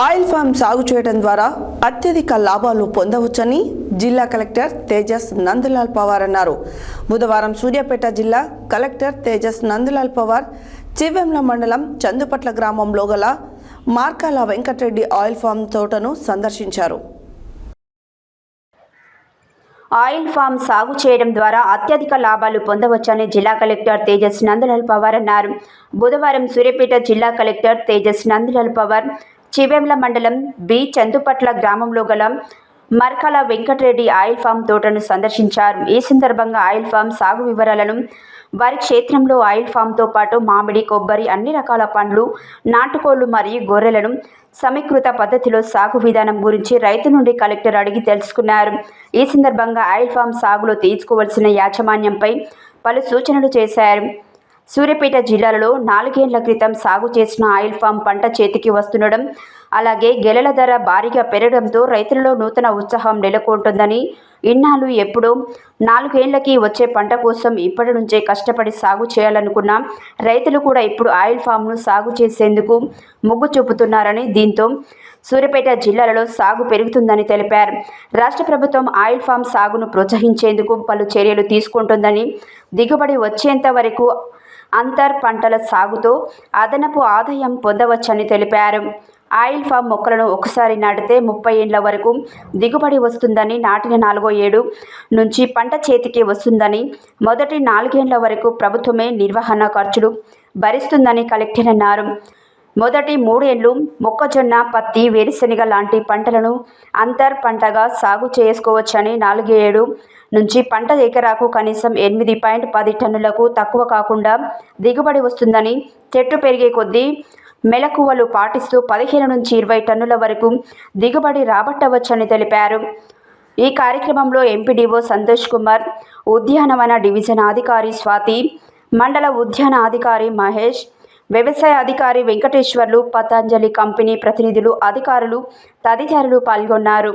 Oil form సాగు చేయడం ద్వారా అత్యధిక లాభాలు పొందవచ్చని జిల్లా కలెక్టర్ తేజస్ నందలాల్ పవార్ అన్నారు. బుధవారం సూర్యాపేట జిల్లా కలెక్టర్ తేజస్ నందలాల్ పవార్ చివెంల మండలం చందుపట్ల గ్రామంలో గల మార్కాల వెంకటరెడ్డి ఆయిల్ ఫామ్ తోటను సందర్శించారు. ఆయిల్ ఫామ్ సాగు చేయడం ద్వారా అత్యధిక లాభాలు పొందవచ్చని జిల్లా కలెక్టర్ తేజస్ నందలాల్ పవార్ అన్నారు. బుధవారం సూర్యాపేట జిల్లా కలెక్టర్ తేజస్ నందలాల్ పవార్ చివెంల మండలం బి చందుపట్ల గ్రామంలో గల మర్కల వెంకటరెడ్డి ఆయిల్ ఫామ్ తోటను సందర్శించారు. ఈ సందర్భంగా ఆయిల్ ఫామ్ సాగు వివరాలను వారి క్షేత్రంలో ఆయిల్ ఫామ్తో పాటు మామిడి కొబ్బరి అన్ని రకాల పండ్లు నాటుకోళ్ళు మరియు గొర్రెలను సమీకృత పద్ధతిలో సాగు విధానం గురించి రైతు నుండి కలెక్టర్ అడిగి తెలుసుకున్నారు. ఈ సందర్భంగా ఆయిల్ ఫామ్ సాగులో తీసుకోవలసిన యాజమాన్యంపై పలు సూచనలు చేశారు. సూర్యాపేట జిల్లాలో నాలుగేండ్ల క్రితం సాగు చేసిన ఆయిల్ ఫామ్ పంట చేతికి వస్తుండడం అలాగే గెలల ధర భారీగా పెరగడంతో రైతులలో నూతన ఉత్సాహం నెలకొంటుందని ఇన్నాళ్ళు ఎప్పుడో నాలుగేండ్లకి వచ్చే పంట కోసం ఇప్పటి నుంచే కష్టపడి సాగు చేయాలనుకున్న రైతులు కూడా ఇప్పుడు ఆయిల్ ఫామ్ను సాగు చేసేందుకు మొగ్గు చూపుతున్నారని దీంతో సూర్యాపేట జిల్లాలలో సాగు పెరుగుతుందని తెలిపారు. రాష్ట్ర ప్రభుత్వం ఆయిల్ ఫామ్ సాగును ప్రోత్సహించేందుకు పలు చర్యలు తీసుకుంటుందని దిగుబడి వచ్చేంత వరకు అంతర్ పంటల సాగుతో అదనపు ఆదాయం పొందవచ్చని తెలిపారు. ఆయిల్ ఫామ్ మొక్కలను ఒకసారి నాటితే ముప్పై ఏండ్ల వరకు దిగుబడి వస్తుందని నాటిన నాలుగో ఏడు నుంచి పంట చేతికి వస్తుందని మొదటి నాలుగేండ్ల వరకు ప్రభుత్వమే నిర్వహణ ఖర్చులు భరిస్తుందని కలెక్టర్ అన్నారు. మొదటి మూడేళ్ళు మొక్కజొన్న పత్తి వేరుశెనగ లాంటి పంటలను అంతర్ పంటగా సాగు చేసుకోవచ్చని నాలుగేడు నుంచి పంట ఎకరాకు కనీసం ఎనిమిది పాయింట్ పది టన్నులకు తక్కువ కాకుండా దిగుబడి వస్తుందని చెట్టు పెరిగే కొద్దీ మెలకువలు పాటిస్తూ పదిహేను నుంచి ఇరవై టన్నుల వరకు దిగుబడి రాబట్టవచ్చని తెలిపారు. ఈ కార్యక్రమంలో ఎంపీడీఓ సంతోష్ కుమార్ ఉద్యానవన డివిజన్ అధికారి స్వాతి మండల ఉద్యాన అధికారి మహేష్ వ్యవసాయ అధికారి వెంకటేశ్వర్లు పతంజలి కంపెనీ ప్రతినిధులు అధికారులు తదితరులు పాల్గొన్నారు.